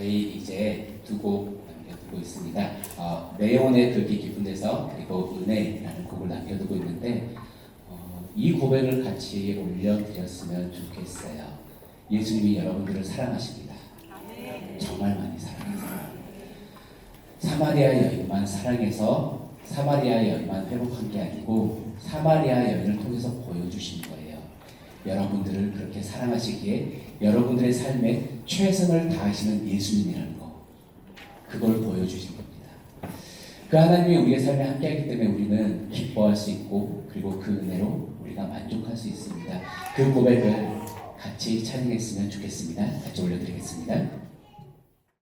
저희 이제 두곡 남겨두고 있습니다. 어, 내 영혼의 들기 깊은 데서 그리고 은혜라는 곡을 남겨두고 있는데 어, 이 고백을 같이 올려드렸으면 좋겠어요. 예수님이 여러분들을 사랑하십니다. 정말 많이 사랑하세요. 사마리아 여인만 사랑해서 사마리아 여인만 회복한 게 아니고 사마리아 여인을 통해서 보여주신 거예요. 여러분들을 그렇게 사랑하시기에 여러분들의 삶에 최선을 다하시는 예수님이라는 거. 그걸 보여주신 겁니다. 그 하나님이 우리의 삶에 함께하기 때문에 우리는 기뻐할 수 있고 그리고 그 은혜로 우리가 만족할 수 있습니다. 그 고백을 같이 찬양했으면 좋겠습니다. 같이 올려드리겠습니다.